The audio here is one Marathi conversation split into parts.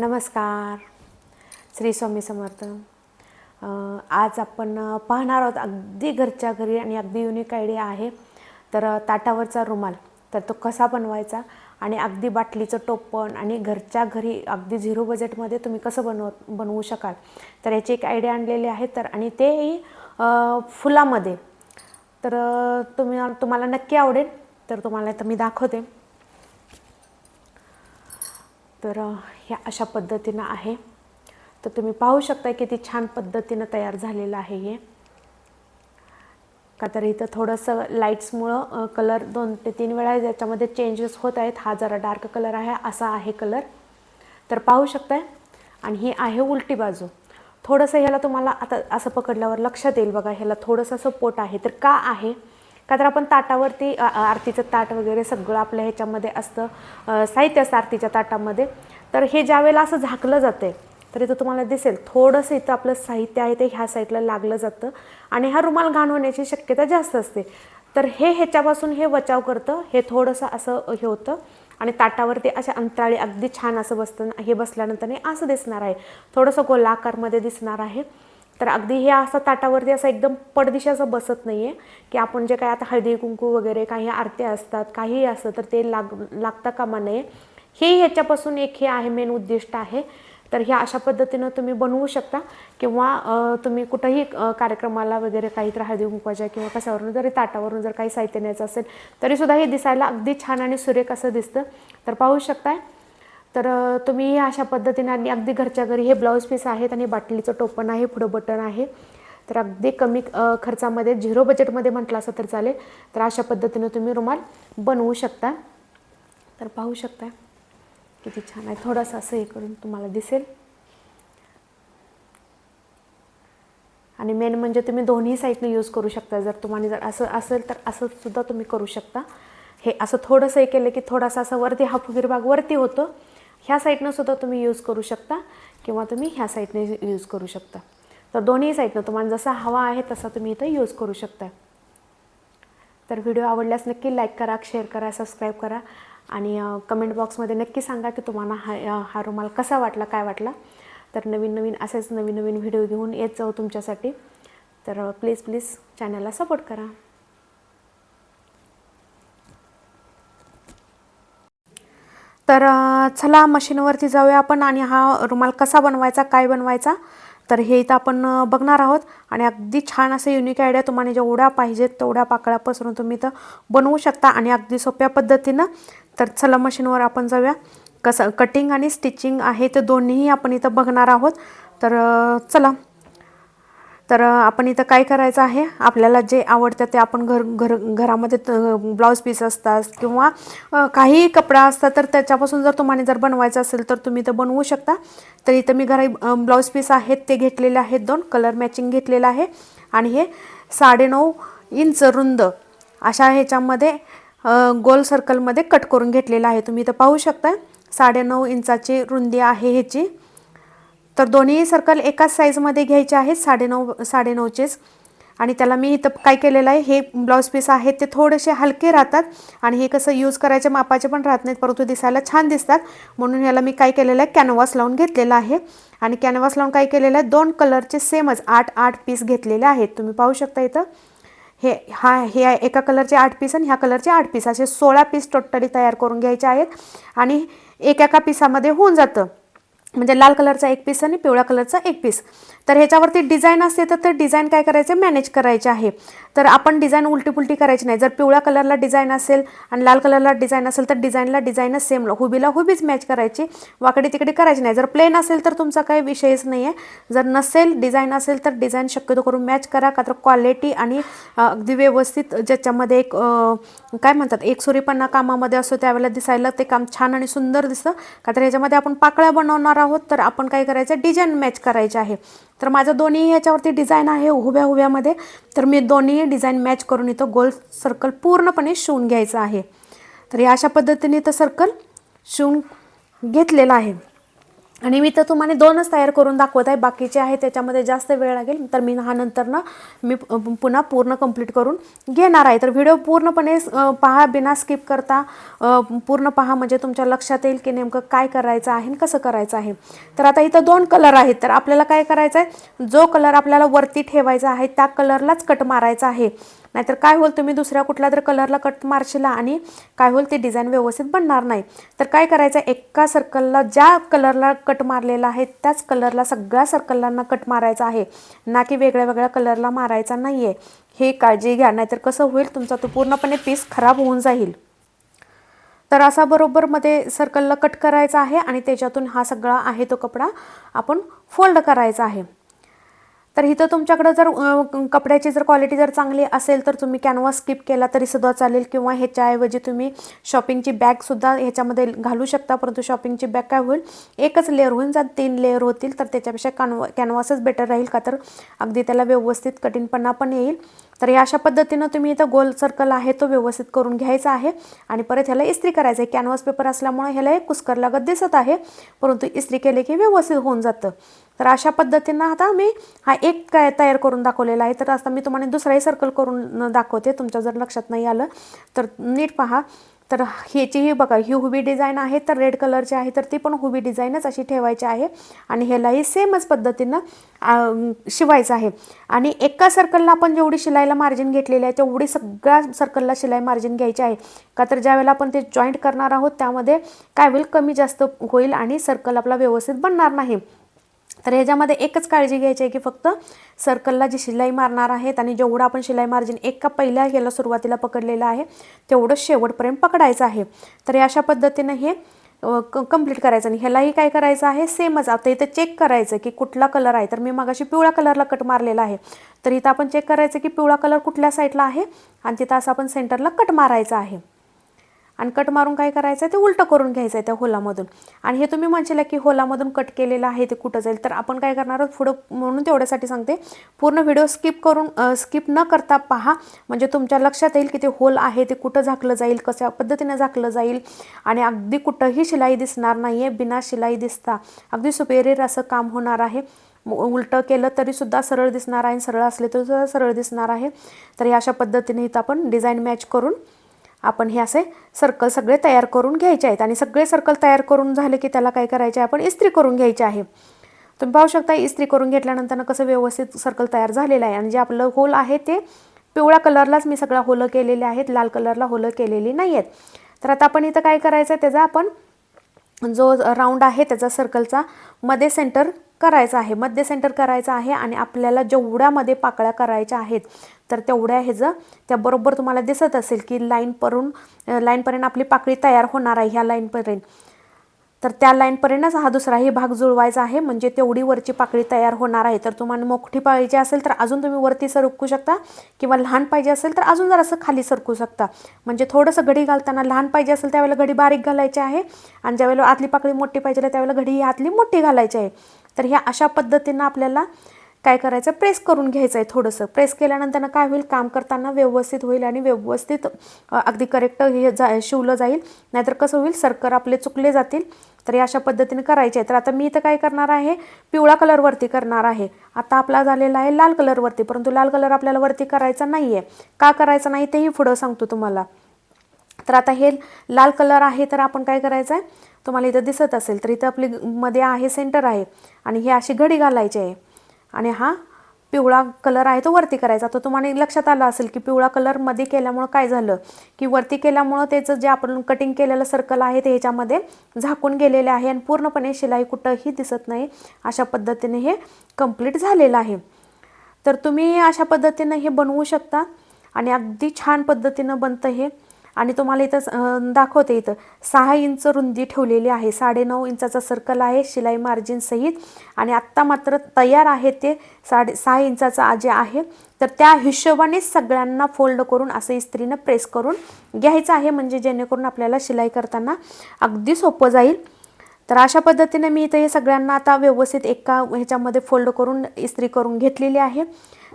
नमस्कार. श्री स्वामी समर्थ. आज आपण पाहणार आहोत अगदी घरच्या घरी आणि अगदी युनिक आयडिया आहे. तर ताटावरचा रुमाल तर तो कसा बनवायचा आणि अगदी बाटलीचं टोपण आणि घरच्या घरी अगदी झिरो बजेटमध्ये तुम्ही कसं बनव बनवू शकाल? तर याची एक आयडिया आणलेली आहे. तर आणि तेही फुलामध्ये. तर तुम्ही तुम्हाला नक्की आवडेल. तर तुम्हाला तर मी दाखवते. तर ह्या अशा पद्धतीनं आहे. तर तुम्ही पाहू शकता किती छान पद्धतीनं तयार झालेलं आहे हे. का तर इथं थोडंसं लाईट्समुळं कलर दोन ते तीन वेळा याच्यामध्ये चेंजेस होत आहेत हा जरा डार्क कलर आहे असा आहे कलर. तर पाहू शकताय. आणि ही आहे उलटी बाजू. थोडंसं ह्याला तुम्हाला आता असं पकडल्यावर लक्षात येईल बघा ह्याला थोडंसं असं पोट आहे. तर का आहे? का तर आपण ताटावरती आरतीचं ताट वगैरे सगळं आपल्या ह्याच्यामध्ये असतं साहित्य असतं आरतीच्या ताटामध्ये. तर हे ज्या वेळेला असं झाकलं जातं तर इथं तुम्हाला दिसेल थोडंसं इथं आपलं साहित्य आहे ते ह्या साईडला लागलं जातं आणि हा रुमाल घाण होण्याची शक्यता जास्त असते. तर हे ह्याच्यापासून हे बचाव करतं हे थोडंसं असं हे होतं आणि ताटावरती अशा अंतराळी अगदी छान असं बसतं हे बसल्यानंतर हे असं दिसणार आहे. थोडंसं गोलाकारमध्ये दिसणार आहे. तर अगदी हे असं ताटावरती असं एकदम पडदिशी असं बसत नाही आहे की आपण जे काय आता हळदी कुंकू वगैरे काही आरत्या असतात काही असतं तर ते लाग लागता कामा नये. हे ह्याच्यापासून एक हे आहे मेन उद्दिष्ट आहे. तर ह्या अशा पद्धतीनं तुम्ही बनवू शकता किंवा तुम्ही कुठंही कार्यक्रमाला वगैरे काहीतरी हळदी कुंकवाच्या किंवा कशावरून जरी ताटावरून जर काही साहित्य न्यायचं असेल तरीसुद्धा हे दिसायला अगदी छान आणि सुरेख असं दिसतं. तर पाहू शकताय. तर तुम्ही अशा पद्धतीने आणि अगदी घरच्या घरी हे ब्लाऊज पीस आहेत आणि बाटलीचं टोपण आहे पुढं बटन आहे. तर अगदी कमी खर्चामध्ये झिरो बजेटमध्ये म्हटलं असं तर चालेल. तर अशा पद्धतीनं तुम्ही रुमाल बनवू शकता. तर पाहू शकता किती छान आहे. थोडंसं असं हे करून तुम्हाला दिसेल. आणि मेन म्हणजे तुम्ही दोन्ही साईडनं यूज करू शकता. जर तुम्हाला जर असं असेल तर असं सुद्धा तुम्ही करू शकता. हे असं थोडंसं हे केलं की थोडासा असं वरती हा फुगीरभाग वरती होतं. ह्या साईडनं सुद्धा तुम्ही यूज करू शकता किंवा तुम्ही ह्या साईडने यूज करू शकता. तर दोन्ही साईडनं तुम्हाला जसा हवा आहे तसा तुम्ही इथं यूज करू शकता. तर व्हिडिओ आवडल्यास नक्की लाईक करा शेअर करा सबस्क्राईब करा आणि कमेंट बॉक्समध्ये नक्की सांगा की तुम्हाला हा हा रुमाल कसा वाटला काय वाटला. तर नवीन नवीन असेच नवीन नवीन व्हिडिओ घेऊन येत जाऊ तुमच्यासाठी. तर प्लीज प्लीज चॅनलला सपोर्ट करा. तर चला मशीनवरती जाऊया आपण आणि हा रुमाल कसा बनवायचा काय बनवायचा तर हे इथं आपण बघणार आहोत. आणि अगदी छान असं युनिक आयडिया तुम्हाला जेवढ्या पाहिजेत तेवढ्या पाकळ्यापासून तुम्ही इथं बनवू शकता आणि अगदी सोप्या पद्धतीनं. तर चला मशीनवर आपण जाऊया. कसं कटिंग आणि स्टिचिंग आहे ते दोन्हीही आपण इथं बघणार आहोत. तर चला. तर आपण इथं काय करायचं आहे? आपल्याला जे आवडतं ते आपण घर घर घरामध्ये ब्लाऊज पीस असतात किंवा काही काहीही कपडा असतात तर त्याच्यापासून जर तुम्हाला जर बनवायचं असेल तर तुम्ही इथं बनवू शकता. तर इथं मी घरी ब्लाऊज पीस आहेत ते घेतलेले आहेत दोन. कलर मॅचिंग घेतलेलं आहे. आणि हे साडेनऊ इंच रुंद अशा ह्याच्यामध्ये गोल सर्कलमध्ये कट करून घेतलेलं आहे. तुम्ही इथं पाहू शकता. साडेनऊ इंचाची रुंदी आहे ह्याची. तर दोन्ही सर्कल एकाच साईजमध्ये घ्यायचे आहेत साडेनऊ साडेनऊचेच. आणि त्याला मी इथं काय केलेलं आहे हे ब्लाऊज पीस आहेत ते थोडेसे हलके राहतात आणि हे कसं यूज करायचे मापाचे पण राहत नाहीत परंतु दिसायला छान दिसतात. म्हणून ह्याला मी काय केलेलं आहे कॅनव्हास लावून घेतलेलं आहे. आणि कॅनव्हास लावून काय केलेलं आहे दोन कलरचे सेमच आठ आठ पीस घेतलेले आहेत. तुम्ही पाहू शकता इथं. हे हा हे आहे एका कलरचे आठ पीस आणि ह्या कलरचे आठ पीस असे सोळा पीस टोटली तयार करून घ्यायचे आहेत. आणि एक एका पिसामध्ये होऊन जातं. म्हणजे लाल कलरचा एक पीस आणि पिवळ्या कलरचा एक पीस तर ह्याच्यावरती डिझाईन असते तर ते डिझाईन काय करायचे? मॅनेज करायचे आहे. तर आपण डिझाईन उलटी पुलटी करायची नाही. जर पिवळ्या कलरला डिझाईन असेल आणि लाल कलरला डिझाईन असेल तर डिझाईनला डिझाईनच सेम हुबीला हुबीच मॅच करायची. वाकडी तिकडे करायची नाही. जर प्लेन असेल तर तुमचा काही विषयच नाही आहे जर नसेल डिझाईन असेल तर डिझाईन शक्यतो करून मॅच करा. का तर क्वालिटी आणि अगदी व्यवस्थित ज्याच्यामध्ये एक काय म्हणतात एकसुरीपणा कामामध्ये असतो त्यावेळेला दिसायला ते काम छान आणि सुंदर दिसतं. का तर ह्याच्यामध्ये आपण पाकळ्या बनवणार आहोत तर आपण काय करायचं डिझाईन मॅच करायचे आहे. तर माझं दोन्ही ह्याच्यावरती डिझाईन आहे उभ्या उभ्यामध्ये. तर मी दोन्ही डिझाईन मॅच करून इथं गोल सर्कल पूर्णपणे शिवून घ्यायचं आहे. तर या अशा पद्धतीने इथं सर्कल शिवून घेतलेलं आहे. आणि मी तर तुम्हाला दोनच तयार करून दाखवत आहे. बाकीचे आहे त्याच्यामध्ये जास्त वेळ लागेल. तर मी हा नंतर ना मी पुन्हा पूर्ण कंप्लीट करून घेणार आहे. तर व्हिडिओ पूर्णपणे पहा बिना स्किप करता. पूर्ण पहा म्हणजे तुमच्या लक्षात येईल की नेमकं काय करायचं आहे आणि कसं करायचं आहे. तर आता इथं दोन कलर आहेत. तर आपल्याला काय करायचं आहे जो कलर आपल्याला वरती ठेवायचा आहे त्या कलरलाच कट मारायचा आहे. नाहीतर काय होईल तुम्ही दुसऱ्या कुठल्या तर कलरला कट मारशिला आणि काय होईल ते डिझाईन व्यवस्थित बनणार नाही. तर काय करायचं एका सर्कलला ज्या कलरला कट मारलेला आहे त्याच कलरला सगळ्या सर्कलला कट मारायचा आहे. ना की वेगळ्या वेगळ्या कलरला मारायचा नाही आहे हे काळजी घ्या नाहीतर कसं होईल तुमचा तो पूर्णपणे पीस खराब होऊन जाईल. तर असा बरोबर मध्ये सर्कलला कट करायचा आहे आणि त्याच्यातून हा सगळा आहे तो कपडा आपण फोल्ड करायचा आहे. तर इथं तुमच्याकडं जर कपड्याची जर क्वालिटी जर चांगली असेल तर तुम्ही कॅनव्हास स्किप केला तरी सुद्धा चालेल. किंवा ह्याच्याऐवजी तुम्ही शॉपिंगची बॅगसुद्धा ह्याच्यामध्ये घालू शकता परंतु शॉपिंगची बॅग काय होईल? एकच लेअर होईल जर तीन लेअर होतील तर त्याच्यापेक्षा कॅनव कॅनव्हासच बेटर राहील का? तर अगदी त्याला व्यवस्थित कठीणपणा पण येईल. तर या अशा पद्धतीनं तुम्ही इथं गोल सर्कल आहे तो व्यवस्थित करून घ्यायचा आहे. आणि परत ह्याला इस्त्री करायचं आहे कॅनव्हास पेपर असल्यामुळे ह्याला एक कुस्कर लागत दिसत आहे. परंतु इस्त्री केले की व्यवस्थित होऊन जातं. तर अशा पद्धतीनं आता मी हा एक काय तयार करून दाखवलेला आहे. तर आता मी तुम्हाला दुसराही सर्कल करून दाखवते. तुमच्या जर लक्षात नाही आलं तर नीट पहा. तर ह्याची ही बघा ही हुबी डिझाईन आहे तर रेड कलरची आहे तर ती पण हुबी डिझाईनच अशी ठेवायची आहे. आणि ह्यालाही सेमच पद्धतीनं शिवायचं आहे. आणि एका सर्कलला आपण जेवढी शिलाईला मार्जिन घेतलेली आहे तेवढी सगळ्या सर्कलला शिलाई मार्जिन घ्यायची आहे. का तर ज्यावेळेला आपण ते जॉईंट करणार आहोत त्यामध्ये काय होईल? कमी जास्त होईल आणि सर्कल आपला व्यवस्थित बनणार नाही. तर ह्याच्यामध्ये एकच काळजी घ्यायची आहे की फक्त सर्कलला जी शिलाई मारणार आहेत आणि जेवढं आपण शिलाई मार्जिन एका पहिल्या ह्याला सुरुवातीला पकडलेलं आहे तेवढं शेवटपर्यंत पकडायचं आहे. तर अशा पद्धतीनं हे कंप्लीट करायचं. आणि ह्यालाही काय करायचं आहे? सेमच आता इथं चेक करायचं की कुठला कलर आहे. तर मी मगाशी पिवळ्या कलरला कट मारलेला आहे. तर इथं आपण चेक करायचं की पिवळा कलर कुठल्या साईडला आहे? आणि तिथं असं आपण सेंटरला कट मारायचा आहे. आणि कट मारून काय करायचं आहे ते उलटं करून घ्यायचं आहे त्या होलामधून. आणि हे तुम्ही म्हणशील की होलामधून कट केलेलं आहे ते कुठं जाईल? तर आपण काय करणार आहोत? पुढं म्हणून तेवढ्यासाठी सांगते. पूर्ण व्हिडिओ स्किप करून स्किप न करता पहा. म्हणजे तुमच्या लक्षात येईल की ते होल आहे ते कुठं झाकलं जाईल कशा पद्धतीनं झाकलं जाईल. आणि अगदी कुठंही शिलाई दिसणार नाही आहे बिना शिलाई दिसता. अगदी सुपेरियर असं काम होणार आहे. उलटं केलं तरीसुद्धा सरळ दिसणार आहे सरळ असले तरीसुद्धा सरळ दिसणार आहे. तर या अशा पद्धतीने इथं आपण डिझाईन मॅच करून आपण हे असे सर्कल सगळे तयार करून घ्यायचे आहेत. आणि सगळे सर्कल तयार करून झाले की त्याला काय करायचे? आहे आपण इस्त्री करून घ्यायचे आहे. तुम्ही पाहू शकता इस्त्री करून घेतल्यानंतर कसं व्यवस्थित सर्कल तयार झालेलं आहे. आणि जे आपलं होल आहे ते पिवळ्या कलरलाच मी सगळ्या होलं केलेले आहेत. लाल कलरला होलं केलेली नाही आहेत. तर आता आपण इथं काय करायचं आहे त्याचा आपण जो राऊंड आहे त्याचा सर्कलचा मध्ये सेंटर करायचं आहे मध्य सेंटर करायचं आहे आणि आपल्याला जेवढ्यामध्ये पाकळ्या करायच्या आहेत तर तेवढ्या ह्याचं त्याबरोबर तुम्हाला दिसत असेल की लाईनपर्यंत लाईनपर्यंत आपली पाकळी तयार होणार आहे ह्या लाईनपर्यंत तर त्या लाईनपर्यंतच हा दुसराही भाग जुळवायचा आहे म्हणजे तेवढी वरची पाकळी तयार होणार आहे. तर तुम्हाला मोठी पाहिजे असेल तर अजून तुम्ही वरती सरकू शकता किंवा लहान पाहिजे असेल तर अजून जरासं खाली सरकू शकता. म्हणजे थोडंसं घडी घालताना लहान पाहिजे असेल त्यावेळेला घडी बारीक घालायची आहे आणि ज्यावेळेला आतली पाकळी मोठी पाहिजे त्यावेळेला घडी ही आतली मोठी घालायची आहे. तर ह्या अशा पद्धतीनं आपल्याला काय करायचं? प्रेस करून घ्यायचं आहे थोडंसं. प्रेस केल्यानंतर काय होईल? काम करताना व्यवस्थित होईल आणि व्यवस्थित अगदी करेक्ट हे जा शिवलं जाईल. नाहीतर कसं होईल? सर्कर आपले चुकले जातील. तर या अशा पद्धतीने करायचे आहे तर आता मी इथं काय करणार आहे? पिवळा कलरवरती करणार आहे. आता आपला झालेला आहे लाल कलरवरती परंतु लाल कलर आपल्याला वरती करायचा नाही आहे का करायचं नाही? तेही पुढं सांगतो तुम्हाला. तर आता हे लाल कलर आहे तर आपण काय करायचं आहे तुम्हाला इथं दिसत असेल तर इथं आपली मध्ये आहे सेंटर आहे. आणि हे अशी घडी घालायची आहे. आणि हा पिवळा कलर आहे तो वरती करायचा. तर तुम्हाला लक्षात आलं असेल की पिवळा कलरमध्ये केल्यामुळं काय झालं? की वरती केल्यामुळं त्याचं जे आपण कटिंग केलेलं सर्कल आहे ते ह्याच्यामध्ये झाकून गेलेले आहे आणि पूर्णपणे शिलाई कुठंही दिसत नाही. अशा पद्धतीने हे कंप्लीट झालेलं आहे. तर तुम्ही अशा पद्धतीनं हे बनवू शकता. आणि अगदी छान पद्धतीनं बनतं हे. आणि तुम्हाला इथं दाखवते इथं. सहा इंच रुंदी ठेवलेली आहे. साडेनऊ इंचाचा सर्कल आहे शिलाई मार्जिन सहित. आणि आत्ता मात्र तयार आहे ते साडे सहा इंचाचा जे आहे. तर त्या हिशोबाने सगळ्यांना फोल्ड करून असं इस्त्रीनं प्रेस करून घ्यायचं आहे. म्हणजे जेणेकरून आपल्याला शिलाई करताना अगदी सोपं जाईल. तर अशा पद्धतीने मी इथं हे सगळ्यांना आता व्यवस्थित एका ह्याच्यामध्ये फोल्ड करून इस्त्री करून घेतलेली आहे.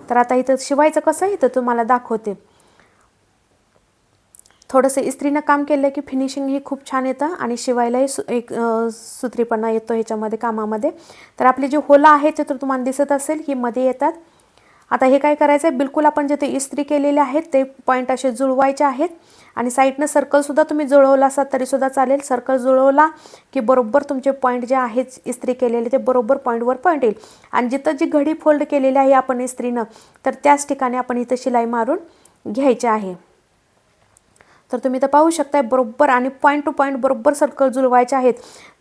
तर आता इथं शिवायचं कसं? इथं तुम्हाला दाखवते. थोडंसं इस्त्रीनं काम केलं की फिनिशिंग ही खूप छान येतं आणि शिवायलाही सु एक सुत्रीपणा येतो ह्याच्यामध्ये कामामध्ये. तर आपली जी होलं आहे ते तर तुम्हाला दिसत असेल ही मध्ये येतात. आता हे काय करायचं आहे बिलकुल आपण जे ते इस्त्री केलेले आहेत ते पॉईंट असे जुळवायचे आहेत. आणि साईडनं सर्कलसुद्धा तुम्ही जुळवला असाल तरीसुद्धा चालेल. सर्कल जुळवला की बरोबर तुमचे पॉईंट जे आहेत इस्त्री केलेले ते बरोबर पॉईंटवर पॉईंट येईल. आणि जिथं जी घडी फोल्ड केलेली आहे आपण इस्त्रीनं तर त्याच ठिकाणी आपण इथं शिलाई मारून घ्यायची आहे. तर तुम्ही तर पाहू शकताय बरोबर आणि पॉईंट टू पॉईंट बरोबर सर्कल जुळवायचे आहेत.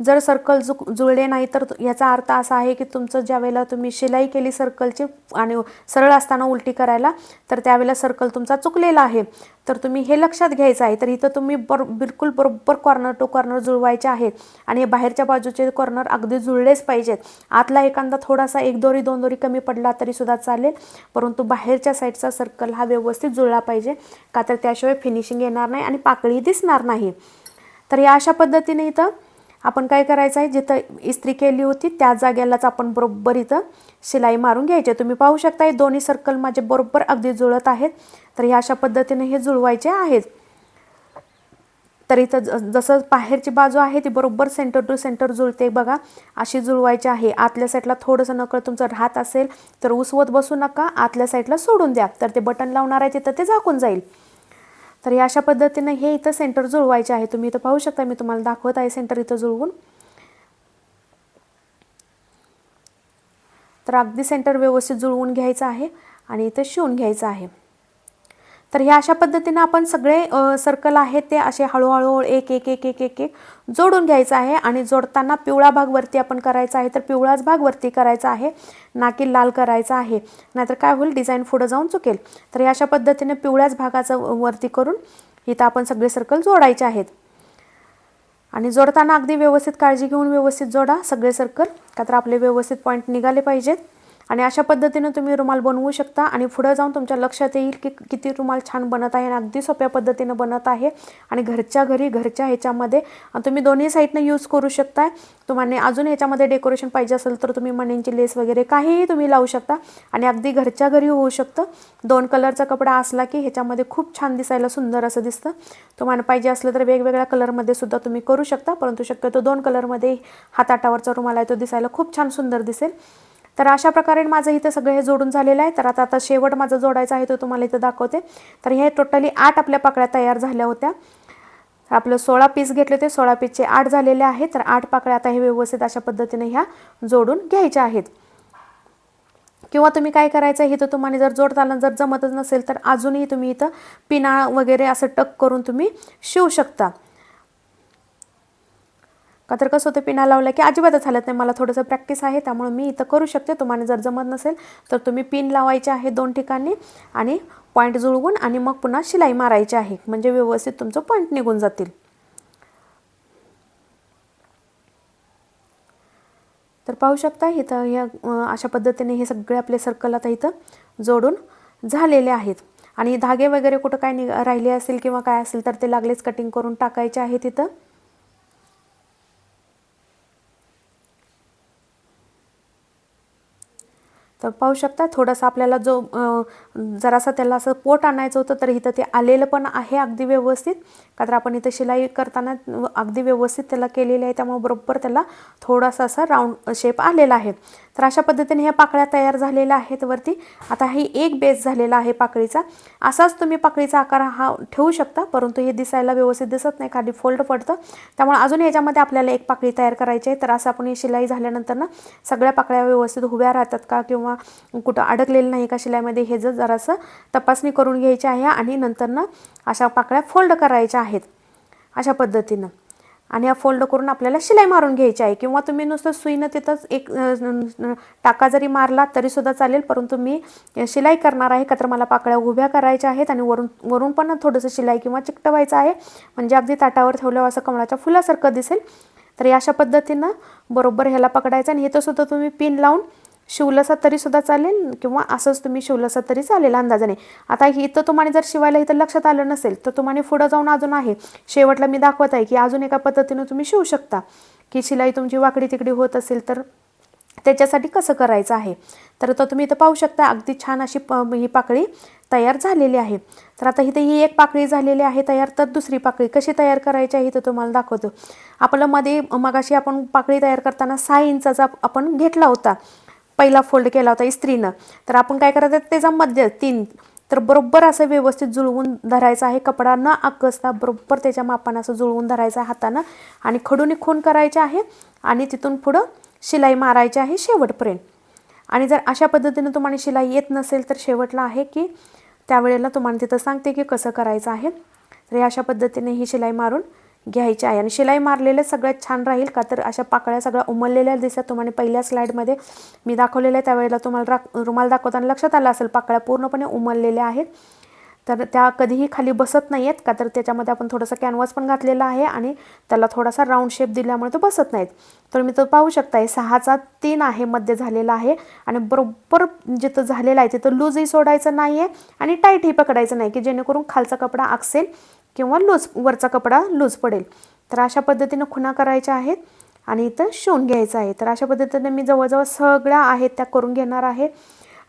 जर सर्कल जु जुळले नाही तर याचा अर्थ असा आहे की तुमचं ज्या वेळेला तुम्ही शिलाई केली सर्कलची आणि सरळ असताना उलटी करायला तर त्यावेळेला सर्कल तुमचा चुकलेला आहे. तर तुम्ही हे लक्षात घ्यायचं आहे. तर इथं तुम्ही बर बिलकुल बरोबर कॉर्नर टू कॉर्नर जुळवायचे आहेत. आणि बाहेरच्या बाजूचे कॉर्नर अगदी जुळलेच पाहिजेत. आतला एखादा थोडासा एक दोरी दोन दोरी कमी पडला तरी सुद्धा चालेल. परंतु बाहेरच्या साईडचा सर्कल हा व्यवस्थित जुळला पाहिजे. का तर त्याशिवाय फिनिशिंग येणार नाही आणि पाकळी दिसणार नाही. तर या अशा पद्धतीने इथं आपण काय करायचं आहे जिथं इस्त्री केली होती त्या जागेलाच आपण बरोबर इथं शिलाई मारून घ्यायची तुम्ही पाहू शकता हे दोन्ही सर्कल माझे बरोबर अगदी जुळत आहेत. तर ह्या अशा पद्धतीने हे जुळवायचे आहेत. तर इथं ज- जसं बाहेरची बाजू आहे ती बरोबर सेंटर टू सेंटर जुळते बघा. अशी जुळवायची आहे. आतल्या साईडला थोडंसं नकळ तुमचं राहत असेल तर उसवत बसू नका. आतल्या साईडला सोडून द्या. तर ते बटन लावणार आहे तिथं ते झाकून जाईल. तर या अशा पद्धतीनं हे इथं सेंटर जुळवायचे आहे. तुम्ही इथं पाहू शकता मी तुम्हाला दाखवत आहे सेंटर इथं जुळवून. तर अगदी सेंटर व्यवस्थित जुळवून घ्यायचं आहे आणि इथं शिवून घ्यायचं आहे. तर ह्या अशा पद्धतीनं आपण सगळे सर्कल आहेत ते असे हळूहळू एक एक एक एक एक एक जोडून घ्यायचं आहे आणि जोडताना पिवळा भाग वरती आपण करायचा आहे तर पिवळाच भाग वरती करायचा आहे ना की लाल करायचा आहे. नाहीतर काय होईल? डिझाईन पुढं जाऊन चुकेल. तर ह्या अशा पद्धतीने पिवळ्याच भागाचं वरती करून इथं आपण सगळे सर्कल जोडायचे आहेत. आणि जोडताना अगदी व्यवस्थित काळजी घेऊन व्यवस्थित जोडा सगळे सर्कल का तर आपले व्यवस्थित पॉईंट निघाले पाहिजेत. आणि अशा पद्धतीनं तुम्ही रुमाल बनवू शकता आणि पुढं जाऊन तुमच्या लक्षात येईल की किती रुमाल छान बनत आहे आणि अगदी सोप्या पद्धतीनं बनत आहे आणि घरच्या घरी घरच्या ह्याच्यामध्ये. आणि तुम्ही दोन्ही साईडनं यूज करू शकता तुम्हाला अजून ह्याच्यामध्ये डेकोरेशन पाहिजे असेल तर तुम्ही मण्यांची लेस वगैरे काहीही तुम्ही लावू शकता. आणि अगदी घरच्या घरी होऊ शकतं. दोन कलरचा कपडा असला की ह्याच्यामध्ये खूप छान दिसायला सुंदर असं दिसतं. तुम्हाला पाहिजे असलं तर वेगवेगळ्या कलरमध्ये सुद्धा तुम्ही करू शकता. परंतु शक्यतो दोन कलरमध्ये हाताटावरचा रुमाल आहे तो दिसायला खूप छान सुंदर दिसेल. तर अशा प्रकारे माझं इथं सगळं हे जोडून झालेलं आहे. तर आता आता शेवट माझं जोडायचा आहे तो तुम्हाला इथं दाखवते. तर हे टोटली आठ आपल्या पाकळ्या तयार झाल्या होत्या. आपलं सोळा पीस घेतले होते. सोळा पीसचे आठ झालेले आहेत. तर आठ पाकळ्या आता हे व्यवस्थित अशा पद्धतीने ह्या जोडून घ्यायच्या आहेत. किंवा तुम्ही काय करायचं हे इथं तुम्हाला जर जोडताना जर जमतच नसेल तर अजूनही तुम्ही इथं पिना वगैरे असं टक करून तुम्ही शिवू शकता. का तर कसं होतं पिना लावलं की अजिबातच हालत नाही. मला थोडंसं प्रॅक्टिस आहे त्यामुळे मी इथं करू शकते. तुम्हाला जर जमत नसेल तर तुम्ही पिन लावायचे आहे दोन ठिकाणी आणि पॉईंट जुळवून आणि मग पुन्हा शिलाई मारायची आहे. म्हणजे व्यवस्थित तुमचं पॉईंट निघून जातील. तर पाहू शकता इथं या अशा पद्धतीने हे सगळे आपले सर्कल आता इथं जोडून झालेले आहेत. आणि धागे वगैरे कुठं काय निघ राहिले असेल किंवा काय असेल तर ते लागलेच कटिंग करून टाकायचे आहेत इथं तर पाहू शकता थोडासा आपल्याला जो जरासा त्याला असं पोट आणायचं होतं तर इथं ते आलेलं पण आहे अगदी व्यवस्थित. का तर आपण इथं शिलाई करताना अगदी व्यवस्थित त्याला केलेले आहे त्यामुळे बरोबर त्याला थोडासा असा राऊंड शेप आलेला आहे. तर अशा पद्धतीने ह्या पाकळ्या तयार झालेल्या आहेत वरती. आता ही एक बेस झालेला आहे पाकळीचा. असाच तुम्ही पाकळीचा आकार हा ठेवू शकता परंतु हे दिसायला व्यवस्थित दिसत नाही खाली फोल्ड पडतं. त्यामुळे अजून याच्यामध्ये आपल्याला एक पाकळी तयार करायची आहे. तर असं आपण ही शिलाई झाल्यानंतर ना सगळ्या पाकळ्या व्यवस्थित उभ्या राहतात का किंवा कुठं अडकलेलं नाही का शिलाईमध्ये हे जर जरासं तपासणी करून घ्यायची आहे आणि नंतरनं अशा पाकळ्या फोल्ड करायच्या आहेत अशा पद्धतीनं. आणि या फोल्ड करून आपल्याला शिलाई मारून घ्यायची आहे. किंवा तुम्ही नुसतं सुईनं तिथंच एक टाका जरी मारला तरीसुद्धा चालेल परंतु मी शिलाई करणार आहे का तर मला पाकळ्या उभ्या करायच्या आहेत आणि वरून वरून पण थोडंसं शिलाई किंवा चिकटवायचं आहे. म्हणजे अगदी ताटावर ठेवल्यावर असं कमळाच्या फुलासारखं दिसेल. तर अशा पद्धतीनं बरोबर ह्याला पकडायचं आणि हे तर सुद्धा तुम्ही पिन लावून शिवलसा तरीसुद्धा चालेल किंवा असंच तुम्ही शिवलसा तरी चालेल अंदाजाने. आता इथं तुम्हाला जर शिवायला इथं लक्षात आलं नसेल तर तुम्हाला पुढं जाऊन अजून आहे. शेवटला मी दाखवत आहे की अजून एका पद्धतीनं तुम्ही शिवू शकता. की शिलाई तुमची वाकडी तिकडी होत असेल तर त्याच्यासाठी कसं करायचं आहे? तर तो तुम्ही इथं पाहू शकता अगदी छान अशी प ही पाकळी तयार झालेली आहे. तर आता इथे ही एक पाकळी झालेली आहे तयार तर दुसरी पाकळी कशी तयार करायची आहे तर तुम्हाला दाखवतो. आपलं मध्ये मगाशी आपण पाकळी तयार करताना सहा इंचाचा आपण घेतला होता. पहिला फोल्ड केला होता इस्त्रीनं तर आपण काय करायचं? त्याचा मध्य तीन. तर बरोबर असं व्यवस्थित जुळवून धरायचं आहे. कपडा न आकसता बरोबर त्याच्या मापानं असं जुळवून धरायचं आहे हातानं. आणि खडून खून करायचे आहे आणि तिथून पुढं शिलाई मारायची आहे शेवटपर्यंत. आणि जर अशा पद्धतीनं तुम्हाला शिलाई येत नसेल तर शेवटला आहे की त्यावेळेला तुम्हाला तिथं सांगते की कसं करायचं आहे. तर अशा पद्धतीने ही शिलाई मारून घ्यायच्या आहे. आणि शिलाई मारलेलं सगळ्यात छान राहील का? तर अशा पाकळ्या सगळ्या उमललेल्या दिसतात. तुम्हाला पहिल्या स्लाईडमध्ये मी दाखवलेल्या आहे त्यावेळेला तुम्हाला रा रुमाल दाखवताना लक्षात आलं असेल पाकळ्या पूर्णपणे उमललेल्या आहेत. तर त्या कधीही खाली बसत नाही आहेत का? तर त्याच्यामध्ये आपण थोडंसं कॅनव्हास पण घातलेला आहे आणि त्याला थोडासा राऊंड शेप दिल्यामुळे तो बसत नाहीत. तर मी तो पाहू शकताय सहाचा तीन आहे मध्ये झालेला आहे. आणि बरोबर जिथं झालेलं आहे तिथं लूजही सोडायचं नाही आहे आणि टाईटही पकडायचं नाही की जेणेकरून खालचा कपडा आकसेल. किंवा लूज वरचा कपडा लूज पडेल. तर अशा पद्धतीनं खुणा करायच्या आहेत आणि इथं शिवून घ्यायचं आहे. तर अशा पद्धतीने मी जवळजवळ सगळ्या आहेत त्या करून घेणार आहे.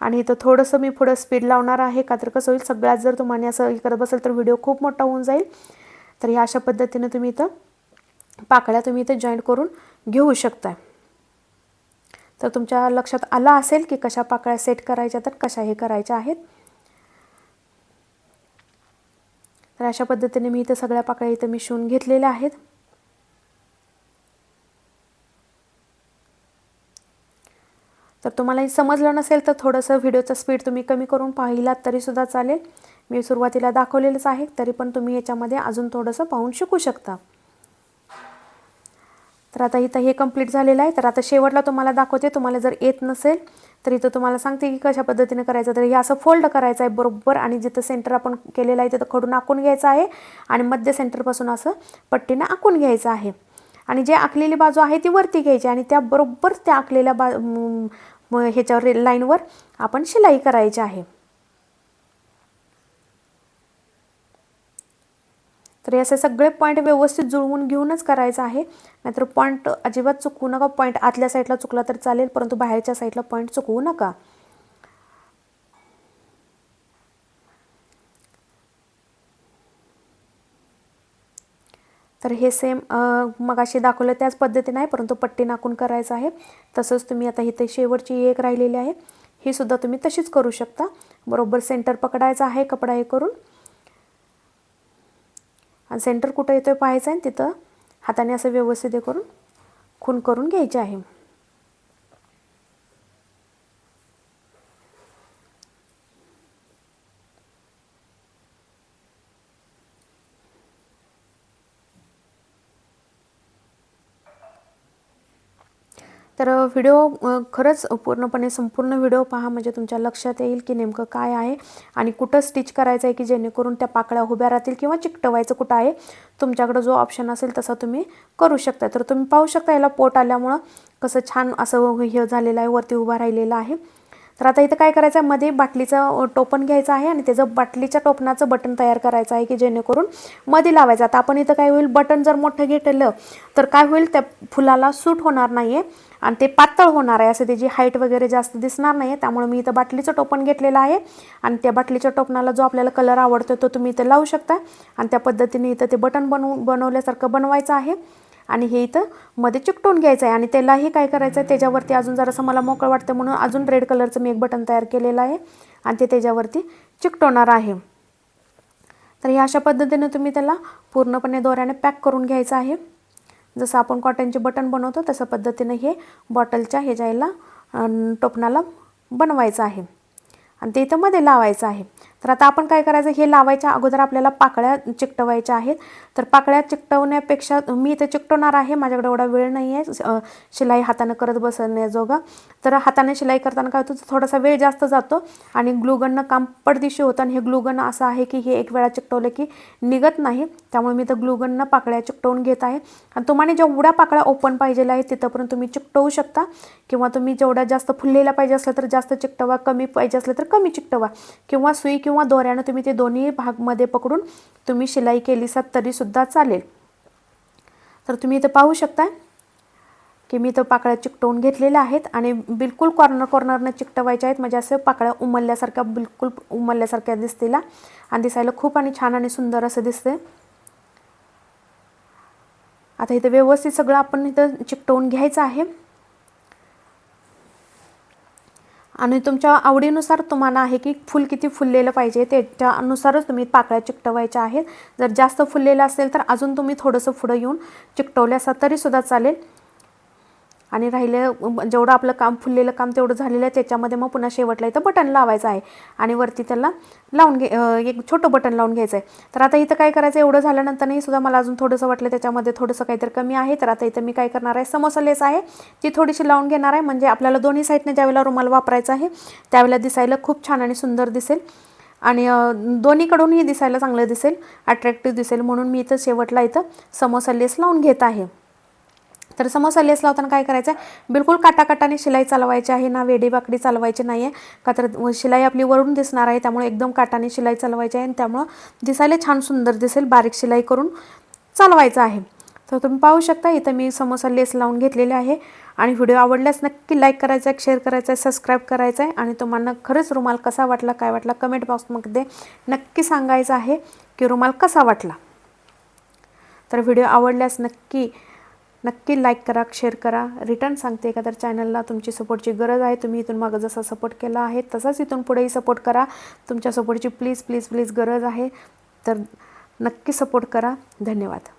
आणि इथं थोडंसं मी पुढं स्पीड लावणार आहे. का तर कसं होईल सगळ्यात जर तुम्हाला असं हे करत बसेल तर व्हिडिओ खूप मोठा होऊन जाईल. तर ह्या अशा पद्धतीनं तुम्ही इथं पाकळ्या तुम्ही इथं जॉईंट करून घेऊ शकता तर तुमच्या लक्षात आलं असेल की कशा पाकळ्या सेट करायच्या तर कशा हे करायच्या आहेत. तर अशा पद्धतीने मी इथं सगळ्या पाकळ्या इथं मी शिवून घेतलेल्या आहेत. तर तुम्हाला समजलं नसेल तर थोडंसं व्हिडिओचा स्पीड तुम्ही कमी करून पाहिलात तरीसुद्धा चालेल. मी सुरुवातीला दाखवलेलंच आहे तरी पण तुम्ही याच्यामध्ये अजून थोडंसं पाहून शिकू शकता. तर आता इथं हे कंप्लीट झालेलं आहे. तर आता शेवटला तुम्हाला दाखवते तुम्हाला जर येत नसेल तर इथं तुम्हाला सांगते की कशा पद्धतीने करायचं तर हे असं फोल्ड करायचं आहे बरोबर आणि जिथं सेंटर आपण केलेलं आहे तिथं खडून आखून घ्यायचं आहे आणि मध्य सेंटरपासून असं पट्टीनं आखून घ्यायचं आहे. आणि जे आखलेली बाजू आहे ती वरती घ्यायची आणि त्या बरोबर त्या आखलेल्या बा ह्याच्यावर लाईनवर आपण शिलाई करायची आहे. तर हे असे सगळे पॉईंट व्यवस्थित जुळवून घेऊनच करायचं आहे. नाहीतर पॉईंट अजिबात चुकवू नका. पॉईंट आतल्या साईडला चुकला तर चालेल परंतु बाहेरच्या साईडला पॉईंट चुकवू नका. तर हे सेम मगाशी दाखवलं त्याच पद्धतीने आहे परंतु पट्टी नाकून करायचं आहे. तसंच तुम्ही आता इथे शेवटची एक राहिलेली आहे. ही सुद्धा तुम्ही तशीच करू शकता. बरोबर सेंटर पकडायचा आहे कपडा हे करून. आणि सेंटर कुठं येतो आहे पाहायचं आहे तिथं हाताने असं व्यवस्थित हे करून खून करून घ्यायचे आहे. तर व्हिडिओ खरंच पूर्णपणे संपूर्ण व्हिडिओ पहा म्हणजे तुमच्या लक्षात येईल की नेमकं काय आहे आणि कुठं स्टिच करायचं आहे की जेणेकरून त्या पाकळ्या उभ्या राहतील किंवा चिकटवायचं कुठं आहे. तुमच्याकडं जो ऑप्शन असेल तसा तुम्ही करू शकता. तर तुम्ही पाहू शकता याला पोट आल्यामुळं कसं छान असं हे झालेलं आहे वरती उभा राहिलेलं आहे. तर आता इथं काय करायचं आहे? मध्ये बाटलीचं टोपण घ्यायचं आहे आणि त्याचं बाटलीच्या टोपणाचं बटन तयार करायचं आहे की जेणेकरून मध्ये लावायचं. आता आपण इथं काय होईल? बटन जर मोठं घेतलं तर काय होईल? त्या फुलाला सूट होणार नाही आहे आणि ते पातळ होणार आहे. असं त्याची हाईट वगैरे जास्त दिसणार नाही आहे त्यामुळे मी इथं बाटलीचं टोपण घेतलेलं आहे आणि त्या बाटलीच्या टोपणाला जो आपल्याला कलर आवडतो तो तुम्ही इथं लावू शकता आणि त्या पद्धतीने इथं ते बटन बनवू बनवल्यासारखं बनवायचं आहे. आणि हे इथं मध्ये चिकटून घ्यायचं आहे आणि त्यालाही काय करायचं आहे त्याच्यावरती अजून जरासं मला मोकळं वाटतं म्हणून अजून रेड कलरचं मी एक बटन तयार केलेलं आहे आणि ते त्याच्यावरती चिकटवणार आहे. तर ह्या अशा पद्धतीने तुम्ही त्याला पूर्णपणे दोऱ्याने पॅक करून घ्यायचं आहे. जसं आपण कॉटनचे बटन बनवतो तसं पद्धतीने हे बॉटलच्या ह्याच्याला टोपणाला बनवायचं आहे. आणि ते इथं मध्ये लावायचं आहे. तर आता आपण काय करायचं हे लावायच्या अगोदर आपल्याला पाकळ्या चिकटवायच्या आहेत. तर पाकळ्या चिकटवण्यापेक्षा मी इथं चिकटवणार आहे. माझ्याकडे एवढा वेळ नाही आहे शिलाई हातानं करत बसण्याजोगा. तर हाताने शिलाई करताना काय होतं थोडासा वेळ जास्त जातो आणि ग्लुगननं काम पडदिशी होतं. आणि हे ग्लुगन असं आहे की हे एक वेळा चिकटवलं की निघत नाही. त्यामुळे मी तर ग्लुगननं पाकळ्या चिकटवून घेत आहे. आणि तुम्हाला जेवढ्या पाकळ्या ओपन पाहिजे आहेत तिथंपर्यंत तुम्ही चिकटवू शकता. किंवा तुम्ही जेवढ्या जास्त फुललेल्या पाहिजे असलं तर जास्त चिकटवा कमी पाहिजे असलं तर कमी चिकटवा. किंवा सुई किंवा किंवा दोऱ्यानं तुम्ही ते दोन्ही भागमध्ये पकडून तुम्ही शिलाई केली तरीसुद्धा चालेल. तर तुम्ही इथं पाहू शकता की मी इथं पाकळ्या चिकटवून घेतलेल्या आहेत आणि बिलकुल कॉर्नर कॉर्नरनं चिकटवायच्या आहेत. म्हणजे असं पाकळ्या उमलल्यासारख्या बिलकुल उमलल्यासारख्या दिसतील. आणि दिसायला खूप आणि छान आणि सुंदर असं दिसते आता इथं व्यवस्थित सगळं आपण इथं चिकटवून घ्यायचं आहे. आणि तुमच्या आवडीनुसार तुम्हाला आहे की फुल किती फुललेलं पाहिजे त्याच्यानुसारच तुम्ही पाकळ्या चिकटवायच्या आहेत. जर जास्त फुललेलं असेल तर अजून तुम्ही थोडंसं पुढं येऊन चिकटवल्या तरीसुद्धा चालेल. आणि राहिलं जेवढं आपलं काम फुललेलं काम तेवढं झालेलं आहे त्याच्यामध्ये मग पुन्हा शेवटला इथं बटन लावायचं आहे. आणि वरती त्याला लावून घे एक छोटं बटन लावून घ्यायचं आहे. तर आता इथं काय करायचं एवढं झाल्यानंतरही सुद्धा मला अजून थोडंसं वाटलं त्याच्यामध्ये थोडंसं काहीतरी कमी आहे. तर आता इथं मी काय करणार आहे समोसा लेस आहे ती थोडीशी लावून घेणार आहे. म्हणजे आपल्याला दोन्ही साईडने ज्यावेळेला रुमाल वापरायचा आहे त्यावेळेला दिसायला खूप छान आणि सुंदर दिसेल. आणि दोन्हीकडूनही दिसायला चांगलं दिसेल अट्रॅक्टिव्ह दिसेल. म्हणून मी इथं शेवटला इथं समोसा लेस लावून घेत आहे. तर समोसा लेस लावताना काय करायचं आहे बिलकुल काटाकाटाने शिलाई चालवायची आहे ना वेडी बाकडी चालवायची नाही आहे का तर शिलाई आपली वरून दिसणार आहे त्यामुळे एकदम काटाने शिलाई चालवायची आहे आणि त्यामुळं दिसायला छान सुंदर दिसेल बारीक शिलाई करून चालवायचं आहे. तर तुम्ही पाहू शकता इथं मी समोसा लेस लावून घेतलेले आहे. आणि व्हिडिओ आवडल्यास नक्की लाईक करायचा आहे शेअर करायचा आहे सबस्क्राईब करायचं आहे आणि तुम्हाला खरंच रुमाल कसा वाटला काय वाटला कमेंट बॉक्समध्ये नक्की सांगायचं आहे की रुमाल कसा वाटला. तर व्हिडिओ आवडल्यास नक्की नक्की लाईक करा शेअर करा. रिटर्न सांगते का तर चॅनलला तुमची सपोर्टची गरज आहे तुम्ही इथून मागं जसा सपोर्ट केला आहे तसाच इथून पुढेही सपोर्ट करा. तुमच्या सपोर्टची प्लीज प्लीज प्लीज गरज आहे. तर नक्की सपोर्ट करा. धन्यवाद.